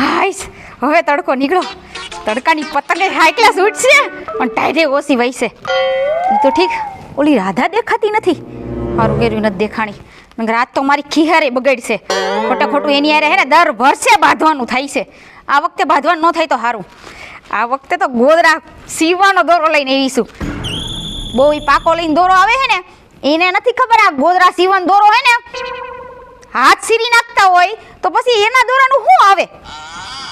હાઈશ હવે તડકો નીકળો. તડકાની પતંગે હાઈ ક્લાસ ઉઠશે, પણ ટાયરે ઓછી વહીશે. એ તો ઠીક, ઓલી રાધા દેખાતી નથી. મારું ગેરવી નથી દેખાણી. રાત તો મારી ખીહારે બગડશે. ખોટા ખોટું એની હારે હે ને, દર વર્ષે બાંધવાનું થાય છે. આ વખતે બાંધવાનું ન થાય તો સારું આ વખતે તો ગોદરા સીવવાનો દોરો લઈને આવીશું. બહુ પાકો લઈને દોરો આવે છે ને, એને નથી ખબર આ ગોદરા સીવવાનો દોરો હોય ને. હાથ સીરી નાખતા હોય તો પછી એના દોરાનું શું આવે?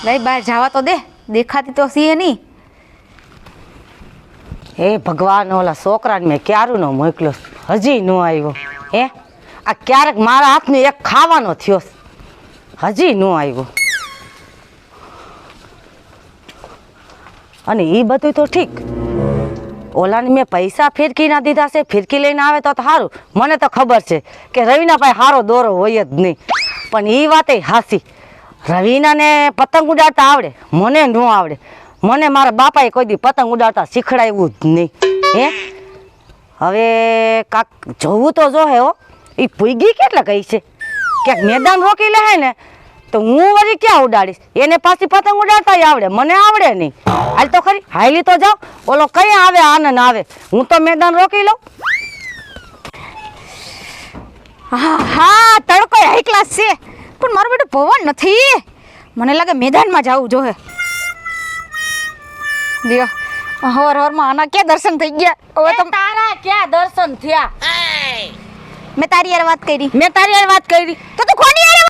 લઈ બહાર જવા તો દે, દેખાતી તો સીએ નહીં. હે ભગવાન, ઓલા છોકરાને મેં ક્યારું ન મોકલ્યો? હજી ન આવ્યો. હે? આ ક્યારેક મારા હાથને એક ખાવાનો થયો હજી ન આવ્યો. અને એ બધું તો ઠીક. ઓલાને મેં પૈસા ફિરકી ના દીધા છે, ફિરકી લઈને આવે તો સારું મને તો ખબર છે કે રવિના પાસે સારો દોરો હોય જ નહીં. પણ એ વાતે હાસી. રવિનાને પતંગ ઉડાડતા આવડે, મને ન આવડે. મને મારા બાપાએ કોઈ દી પતંગ ઉડાડતા શીખડાવ્યું જ નહીં. હે? હવે કાક જોવું તો જો હે. હો એ ભૂગી કેટલા કહી છે? ક્યાંક મેદાન રોકી લે ને તો હું વળી ક્યાં ઉડાડીશ? એને પાછી પતંગ ઉડાડતા આવડે મને આવડે નહીં. હાલ તો ખરી હાલી તો જાઓ. ઓલો કઈ આવે આનંદ આવે. હું તો મેદાન રોકી લઉં. હા હા તડકો હાઈ ક્લાસ છે. પણ મારું બેટું ભવન નથી. મને લાગે મેદાનમાં જવું જોહે. લ્યો હવાર હવારમાં આના ક્યાં દર્શન થઈ ગયા? હવે તો તારા ક્યાં દર્શન થયા? મેં તારી યાર વાત કરી. મેં તારી હારે વાત કરી. તો તું કોની યાર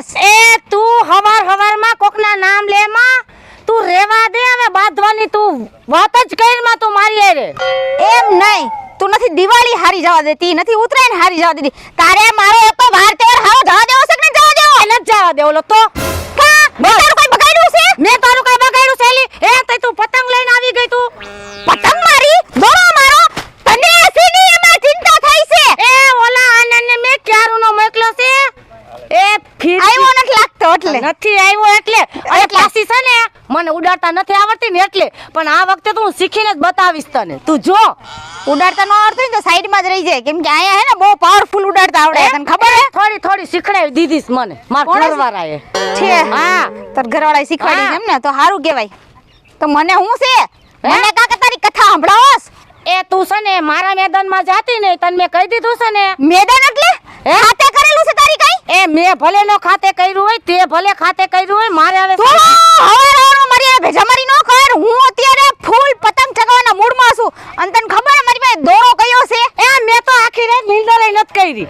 એ તું હવાર હવારમાં કોકના નામ લે માં. તું રેવા દે હવે બાંધવાની તું વાત જ કઈ માં તું મારી હારે. એમ નહીં તું નથી દિવાળી હારી જવા દેતી નથી ઉત્તરાયણ હારી જવા દેતી. તારે મારો એક તો વાર તહેવાર હારો જવા દેવો છે કે જવા દેવો? એને જ જવા દેવો લો તો. કા મેં તારું કઈ બગાડ્યું છે? મેં તારું કઈ બગાડ્યું સેલી એ તે તું પતંગ લઈને આવી ગઈ તું પતંગ મારી દોરો મારો તને સીધી એમાં ચિંતા થઈ છે એ ઓલા આનંદને મેં ક્યારું નો મોકલ્યો છે એ ફીર આવ્યો નથી લાગતો એટલે નથી આવ્યો એટલે અરે પાછી છે ને મને ઉડાડતા નથી આવડતી ને એટલે. પણ આ વખતે તો હું શીખીને જ બતાવીશ તને. તું જો ઉડાડતા ન આવડતું ને તો સાઈડમાં જ રહી જાય. કેમ કે અહીંયા હે ને બહુ પાવરફુલ ઉડાડતા આવડે તને ખબર હે થોડી થોડી શીખડાવી દીધીસ મને. માર ઘરવાળાએ. છે. હા. તાર ઘરવાળાએ શીખવાડી હા. એમ ને? તો સારું કહેવાય. તો મને હું છે? મને કાકા તારી કથા સંભળાવોસ? એ તું છે ને મારા મેદાનમાં જાતી ને તને મેં કહી દીધું છે ને. મેદાન એટલે? કઈ એ મેં ભલે નો ખાતે કર્યું હોય તે ભલે ખાતે કર્યું હોય મારે હવે હવે હવાર હવારમાં મારી ભેજામારી ન કર. હું અત્યારે ફૂલ પતંગ ચગાવવાના મૂડમાં છું. અને તને ખબર મારી પાસે દોરો કયો છે? એ મેં તો આખી રાત નીંદર નથી કરી.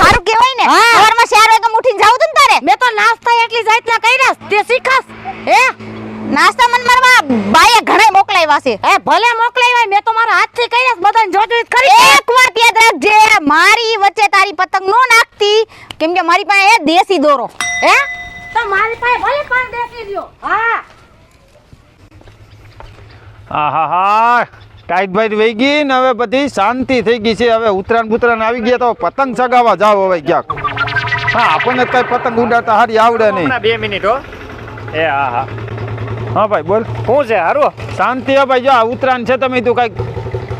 સારું કહેવાય ને. સવારમાં ચાર વાગે ઉઠીને જાવું તું ને તારે? મેં તો નાસ્તા એટલી જાતના કર્યા છે. તે શીખાસ હે? નાસ્તા મન મારવા બાએ ઘણા મોકલાવ્યા છે. એ ભલે મોકલાવ્યા મેં તો મારા હાથથી છે. બધાને જોજોઈ કરી એક વાત યાદ રાખજે મારી વચ્ચે તારી પતંગ નો નાખતી. કેમ કે મારી પાસે એ દેશી દોરો. હે? તો મારી પાસે ભલે પણ દેખી દ્યો હા. આહાહા ટાઈટ વહી ગઈ ને હવે બધી શાંતિ થઈ ગઈ છે. હવે ઉતરાણ બુતરાણ આવી ગયા તો પતંગ ચગાવવા જાવ હવે ક્યાંક. હા આપણને કઈ પતંગ ઉડાડતા હારી આવડે નહીં. બે મિનિટ હો. એ હા હા. હા ભાઈ બોલ. શું છે? હારું? શાંતિ હે ભાઈ જો આ ઉત્તરાયણ છે તમે તું કંઈક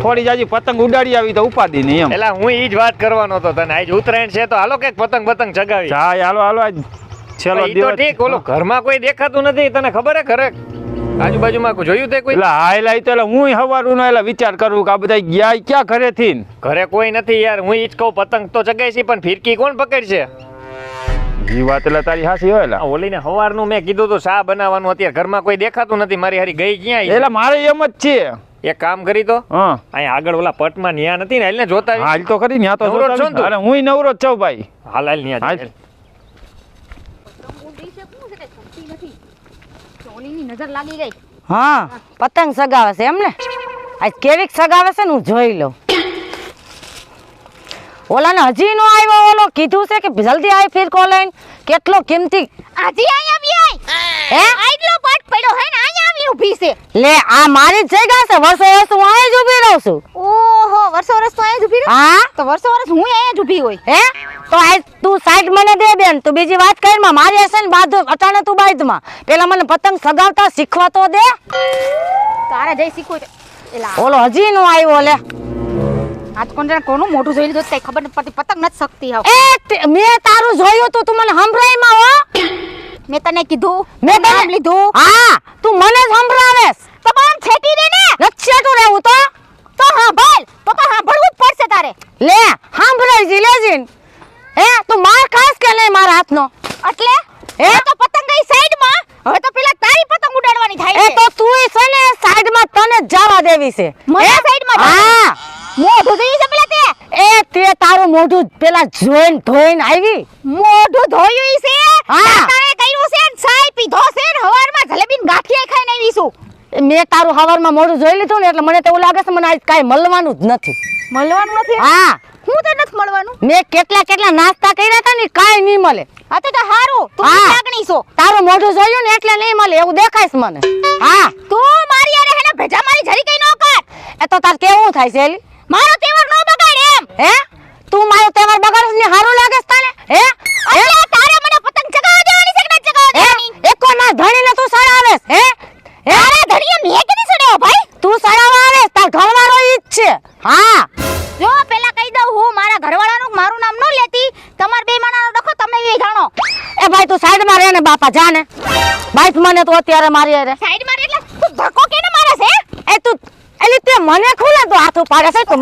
થોડી જાજી પતંગ ઉડાડી આવી તો ઉપાધી નહીં એમ. એટલે હું ઈ જ વાત કરવાનો હતો તને. આજ ઉત્તરાયણ છે તો હાલો કંઈક પતંગ પતંગ ચગાવી હા હાલો હાલો આજ છેલ્લો દિવસ. ઠીક ઓલો ઘરમાં કોઈ દેખાતું નથી. તને ખબર હે ખરે આજુબાજુમાં કોઈ જોયું તે કોઈ? એટલે હા એટલે તો એટલે હું હવારું એટલે વિચાર કરું કે આ બધા ગયા ક્યાં ઘરેથી ઘરે કોઈ નથી યાર. હું ઈ જ કહું પતંગ તો ચગાઈ છે પણ ફિરકી કોણ પકડશે? ઈ વાત એટલે તારી હાસી હોય ઓલીને સવારનું મેં કીધું તો શા બનાવવાનું? અત્યારે ઘરમાં કોઈ દેખાતું નથી મારી હારી ગઈ ક્યાં એટલે મારે એમ જ છે. એક કામ કરી તો. હા. અહીંયા આગળ ઓલા પટમાં ન્યા નથી ને એટલે જોતા. હાલ તો ખરી ને તો નવરો છો અરે હું નવરો જ છું ભાઈ. હાલ હાલ ન્યા હાલ. નજર લાગી ગઈ. હા. પતંગ સગાવે છે એમ ને આજ કેવીક સગાવે છે ને હું જોઈ લઉં. ઓલાને હજી નો આવ્યો ઓલો કીધું છે કે જલ્દી આવી ફિર લઈને કેટલો કિંમતી. આજી અહીંયા બી આય. હે? આટલો પાટ પડ્યો હે ને અહીંયા આવી ઊભી છે. લે આ મારી જગ્યા છે વર્ષો વર્ષ હું અહીં જ ઊભી રહું છું. ઓહો વર્ષો વર્ષ તો અહીંયા જ ઊભી રહું. હા? તો વર્ષો વર્ષ હું અહીંયા જ ઊભી હોય. હે? તો આજ તું સાઈડ મને દે બેન તું બીજી વાત કરી માં મારી હશે ને બાદ અટાણે તું બાદમાં પેલા મને પતંગ સગાવતા શીખવા તો દે. તારે જઈ શીખવું ઓલો હજી નો આવ્યો લે. આજ કોણ જાણે કોનું મોઢું જોઈ લીધું કઈ ખબર નથી પડતી પતંગ નથી શકતી હાવ એ મેં તારું જોયું તું તું મને સંભળાયમાં હો. મેં તને કીધું મેં મેં તને- લીધું. હા તું મને જ સંભળાવેશ. તો પણ છેટી દે ને? લચ્છેટું રહેવું તો. તો સાંભળ તો તો સાંભળવું જ પડશે તારે. લે સાંભળાય જી લેજીન હે તું માર ખાસ કે નહીં મારા હાથનો? એટલે? હે? તો પતંગ ગઈ સાઈડમાં હવે તો પેલા તારી પતંગ ઉડાડવાની થાય એ તો તું છે ને સાઈડમાં તને જવા દેવી છે. મને સાઈડમાં હા. મોઢું ધોઈ છે પેલા તે? એ તે તારું મોઢું પેલા જોઈન ધોઈન આવી. મોઢું ધોયું છે? હા. તારે કર્યું છે ને? ચાય પીધો છે ને? હવારમાં જલેબીન ગાંઠિયા ખાઈને આવી છું. મેં તારું હવારમાં મોઢું જોઈ લીધું ને એટલે મને તો એવું લાગે છે મને આજ કાંઈ મળવાનું જ નથી. મળવાનું નથી? હા. હું તો નથી મળવાનું. મેં કેટલા કેટલા નાસ્તા કર્યા હતા ને કાંઈ નહીં મળે. હા તો હારું. તું. લાગણી છો? તારું મોઢું જોયું ને એટલે નહીં મળે એવું દેખાય છે મને. હા. તું મારી યારે હેને ભેજા મારી જરી કઈ નો કર. એ તો તાર કેવું થાય છે એલી? મારો તહેવાર નો બગાડ એમ. હે? તું મારો તહેવાર બગાડસ ને હારું લાગે તને? હે? એટલે તારે મને પતંગ ચગાવવા દેવાની છે કે ના ચગાવવા દેવાની એકો ના ધણીને તું સડાવેસ હે? હે? અરે ધણી મે કે ની સડ્યો ભાઈ? તું સડાવવા આવેસ તાર ઘરવાળો ઈ જ છે. હા. જો પેલા કહી દઉં હું મારા ઘરવાળાનું મારું નામ ન લેતી. તમાર બે માણાનો ડખો તમે એ જાણો એ ભાઈ તું સાઈડમાં રહે ને બાપા જા ને. બાઈક મને તું અત્યારે મારી રે સાઈડમાં એટલે તું ધક્કો કેને મારે તે મને ખુલે તો હાથ ઉપાડે છે તો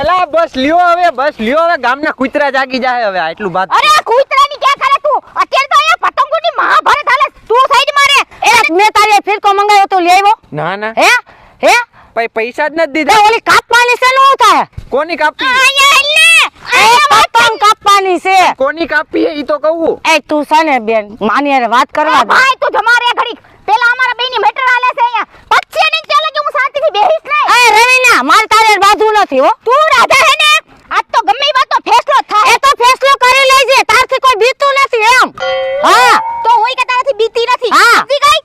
એલા બસ લ્યો હવે બસ લ્યો હવે ગામના કૂતરા જાગી જાય હવે આટલું બાત અરે કૂતરાની કે કરે તું? અત્યારે તો અહીંયા પતંગોની મહાભારત હાલે તું સાઈડ મારે. એ મે તારે ફિરકો મંગાયો તો લઈ આવ્યો. ના ના. હે? હે? પૈ પૈસા જ નથી દીધા. ઓલી કાપવાની છે નો થાય. કોની કાપી? અહીંયા પતંગ કાપવાની છે. કોની કાપી ઈ તો કહું એ તું છે ને બેન માની વાત કરવા ભાઈ તું જમારે ઘડી પેલા અમારા બેની મેટર અહીંયા. પછી નહીં ચાલે કે હું શાંતિથી બેહીશ નહીં. એ રવીના માર તારે બાજુ નથી હો. તું રાધા હે ને? આજ તો ગમે ઈ વાતનો ફેસલો થાય. એ તો ફેસલો કરી લેજે તારથી કોઈ બીતું નથી એમ. હા. તો હું કે તારાથી બીતી નથી. સમજી ગઈ?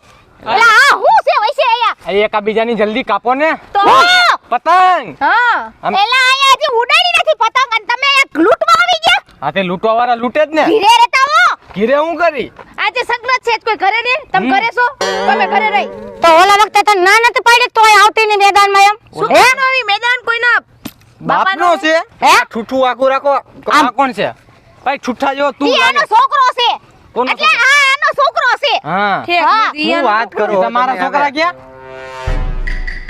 એટલે આ હું છે વૈસે અહીંયા? એકાબીજાની જલ્દી કાપો ને. તો પતંગ. હા. એલા અહીંયા હજી ઉડાડી નથી પતંગ અને તમે એક લૂંટવા આવી ગયા? હા તે લૂંટવા વાળા લૂંટે જ ને. ધીરે રહેતા હો. ઘીરે હું કરી? આજે સગલો છે કોઈ ઘરે તમે ઘરે છો? તમે ઘરે રહી. તો ઓલા વખતે તને ના નથી પાડી તોય આવતી ને મેદાનમાં એમ? શું આવી મેદાન કોઈના બાપનો છે? હે? ઠૂઠું આખું રાખો. આ કોણ છે? ભાઈ ઠૂઠા જો તું એનો છોકરો છે. એટલે આ એનો છોકરો છે. હા. હા. વાત કરો તમારા છોકરા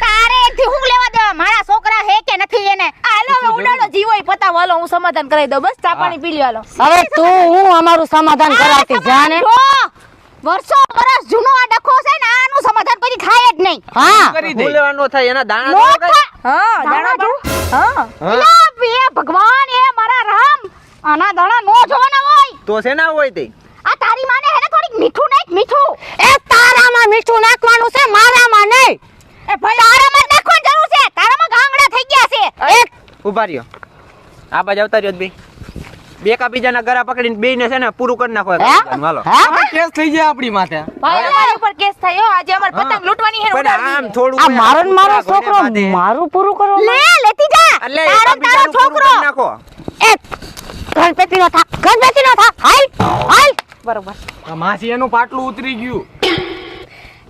તારે એકથી હું લેવા દેવા? મારા છોકરા હે કે નથી એને? હાલો હવે ઉડાડો જીવો ઈ પતાવો. હાલો હું સમાધાન કરાવી દઉં. બસ ચા પાણી પી લ્યો હાલો. હવે તું હું અમારું સમાધાન કરાવતી જાને જો, વર્ષો વર્ષ જૂનો આ ડખો છે ને આનું સમાધાન કોઈ દી થાય જ નહીં. હા. કરી દે? લેવાનો થાય? એના દાણા નો હા દાણા હા. એ ભગવાન એ મારા રામ. આના દાણા નો જોવાના હોય. તો છે ના હોય તે. આ તારી માને હેને થોડીક મીઠું નાખ મીઠું. એ તારામાં મીઠું નાખવાનું છે મારામાં નહીં. એ ભાઈ તારામાં નાખવાની જરૂર છે. તારામાં ગાંગડા થઈ ગયા છે. એક ઊભા રહ્યો. આ બાજુ આવતા રહ્યો બે. બે એકાબીજાના ગળા પકડીને બેયને છે ને પૂરું કરી નાખો હાલો. હે? કેસ થઈ જાય આપણી માથે. ભાઈ અમારા ઉપર કેસ થયો આજે અમાર પતંગ લૂંટવાની હે પણ આમ થોડું આ મારો ને મારો છોકરો મારું પૂરું કરો લે લેતી જા. એટલે તારો તારો છોકરો. નાખો. એ ગણપતિ નો થા ગણપતિ નો થા. હાલ હાલ. બરોબર. આ માસી એનું પાટલું ઉતરી ગયું.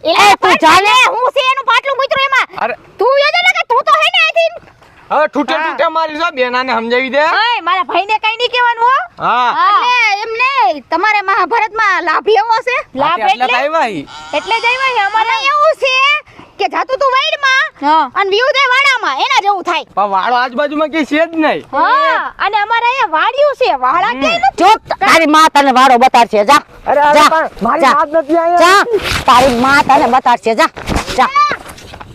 એ તું જાને. હું છે એનું પાટલું કૂતરું એમાં. અરે. તું યોજે ને કે તું તો હે ને અહીંથી હવે ઠૂઠે ઠૂઠે મારી જો બેનાને સમજાવી દે. ઓય મારા ભાઈને કઈ નહીં કહેવાનું હો. હા. એટલે એમ નહીં તમારે મહાભારતમાં લાભ લેવો છે? લાભ એટલે એટલે જ આવ્યા અમારે. એવું છે કે જાતું તું વાઈડમાં અને વિયુદે વાડામાં એના જેવું થાય. પણ વાળો આજુબાજુમાં કઈ છે જ નહીં. હા અને અમારે અહીંયા વાડિયું છે વાળા કે જો તારી માં તને વાડો બતાડશે જા. અરે અરે મારી વાત નથી આયા જા. તારી માં તને બતાડશે જા. જા.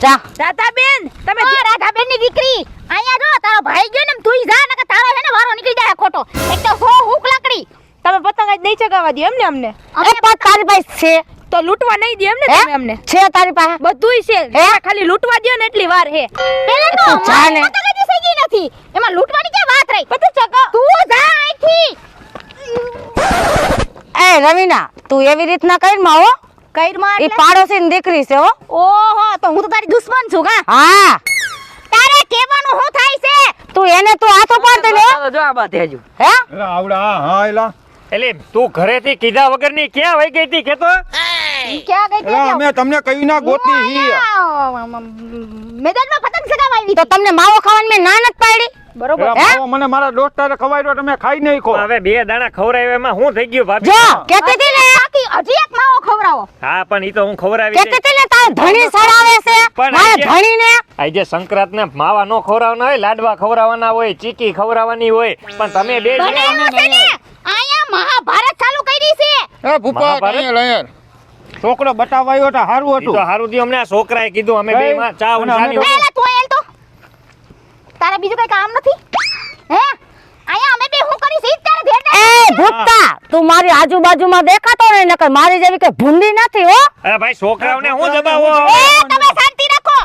જા. રાધાબેન તમે રાધાબેનની દીકરી. અહીંયા જો તારો ભાઈ ગયો ને તું જા કે તારો હે ને વારો નીકળી જાય ખોટો. એક તો સો હુક લાકડી. તમે પતંગ જ નહીં ચગાવવા દો એમને અમને. અરે પણ તારી પાસે છે. તો લૂંટવા નહીં દે એમને તમે અમને. છે તારી પાસે? બધુંય છે. ખાલી લૂંટવા દે ને એટલી વાર હે. પેલા તો તું જા ને. મારી પતંગ હજી સગી નથી. એમાં લૂંટવાની ક્યાં વાત રહી? પતંગ ચગાવ તું જા અહીંથી. એ રવીના તું એવી રીતના કરમાં હો? કઈરમાં એ પાડોશી ની દીકરી છે હો. ઓહો દુશ્મન છું કા? હા. તારે કેવાનું હું થાય છે? તું એને તું હાથો પાડતી લે જો આ બાત હજુ. હે? એટલે આવડા હા એલા. એટલે તું ઘરેથી કીધા વગરની ક્યાં વઈ ગઈ હતી કેતો? ક્યાં ગઈ હતી અમે તમને કઈ ના ગોતી હી મેદાનમાં પતંગ ચગાવવા આવી તો તમને માવો ખાવાની મેં ના નત પાડી? બરોબર. મને મારા દોસ્તારે ખવાયરો તમે ખાઈ નહીં ખો. હવે બે દાણા ખવડાવ્યા એમાં હું થઈ ગયું ભાભી? જો કેતી હતી ને? ખવડાવો? હા પણ ઈ તો હું ખવરાવી કે કે ને ધણી સડાવે છે? પણ ધણી ને આજે સંક્રાંત ને માવા નો ખવરાવના હોય લાડવા ખવડાવવાના હોય ચીકી ખવડાવવાની હોય પણ તમે બે અહીંયા મહાભારત ચાલુ કરી છે. એ ભૂપા? અહીંયા લયર છોકરો બતાવાયો તો હારું હતું તો હારું દી અમને આ છોકરાએ કીધું અમે બે માં ચા અમે ઉંચાની તો- એલ તો તારે બીજું કઈ કામ નથી? હે? આયા અમે બે હું કરી તારે ધ્યાન એ ભૂતતા તું મારી આજુબાજુમાં દેખાતો ને નકર મારી જેવી કે ભૂંડી નથી હો. અરે ભાઈ છોકરાઓને હું દબાવો? એ તમે શાંતિ રાખો.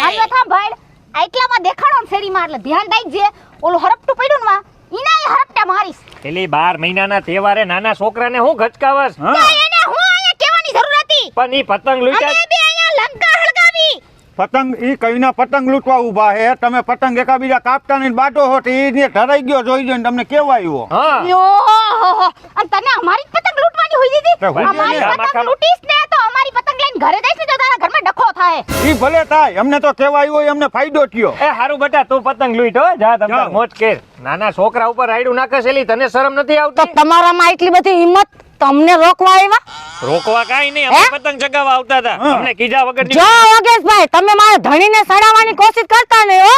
મારી વાત સાંભળ આટલામાં દેખાડો ને શેરીમાં એટલે ધ્યાન રાખજે. ઓલું હરપટું પડ્યું ને માં ઈનાય હરપટા મારીશ. પેલી બાર મહિનાના તહેવારે નાના છોકરાને હું ગચકાવસ હા એને હું અહીંયા કહેવાની જરૂર હતી. પણ ઈ પતંગ લૂંટ્યા બે અહીંયા લંકા હળગાવી પતંગ એ કહીને પતંગ લૂંટવા ઊભા હે. તમે પતંગ એકાબીજા કાપતા નહીં બાટો હો તો એને ને ધરાઈ ગયો જોઈ જોઈને તમને કેવા આવ્યો હા. અને તને અમારી પતંગ લૂંટવાની હોય દીધી? અમારી પતંગ લૂંટીશ ને તો અમારી પતંગ લઈને ઘરે જઈશ ને તો તારા ઘરમાં ડખો થાય. ઈ ભલે થાય અમને તો કેવા આવ્યો ઈ અમને ફાયદો થયો. એ હારું બેટા તું પતંગ લૂંટ હો જા તમે. મોજ કર. નાના છોકરા ઉપર રાયડું નાખે છે તને શરમ નથી આવતી? તમારામાં એટલી બધી હિંમત તમને રોકવા આવ્યા રોકવા કાઈ નહીં અમે પતંગ ચગાવવા આવતા હતા. અમને કીધા વગર જો ઓગેશભાઈ તમે મારા ધણીને સડાવવાની કોશિશ કરતા નહીં હો.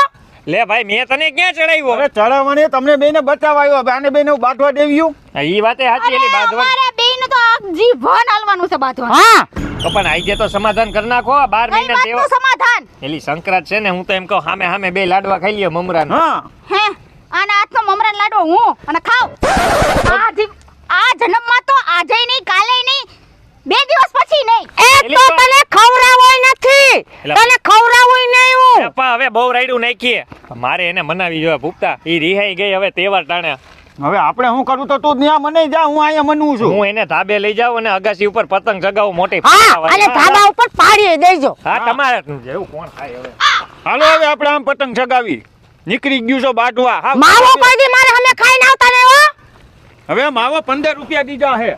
લે ભાઈ મેં તને ક્યાં ચડાવ્યો? અરે ચડાવવાની તમને બેને બચાવાયો આવ્યો. હવે આને બેને બાંધવા દેવ્યું ઈ વાતે સાચી એલી અરે બાંધવા અમારે બેયનું તો જીવન હાલવાનું છે બાંધવાનું. હા. તો પણ આજે તો સમાધાન કરી નાખો આ બાર કઈ મહિના દેવો સમાધાન? એલી સંક્રાંત છે ને હું તો એમ કહું સામે સામે બે લાડવા ખાઈ લ્યો મમરાના. હા. હે આના હાથમાં મમરાન લાડવો હું અને ખાવ. આ જીવ આ જન્મમાં તો આજે નહીં કાલે નહીં બે દિવસ પછી નહીં. એ તો તને ખવડાવોય નથી. તને ખવડાવોય નહીં હું. પપ્પા હવે બહુ રાઈડું નાખીએ. મારે એને મનાવી જોઈએ ભૂપતા ઈ રિહાઈ ગઈ હવે તહેવાર ટાણે હવે આપણે હું કરું તો તું ત્યાં મને જા હું અહીંયા મનવું છું. હું એને ધાબે લઈ જાઉં અને અગાસી ઉપર પતંગ ચગાવું મોટી હા અને ધાબા ઉપર પાડી દેજો. હા તમારે જેવું કોણ ખાય હવે? હાલો હવે આપણે આમ પતંગ ચગાવી. નીકળી ગયું છો બાટવા. હા માવો કોઈ દી મારે અમે ખાઈને આવતા નહીં હો હવે માવો પંદર રૂપિયા દીધા હે.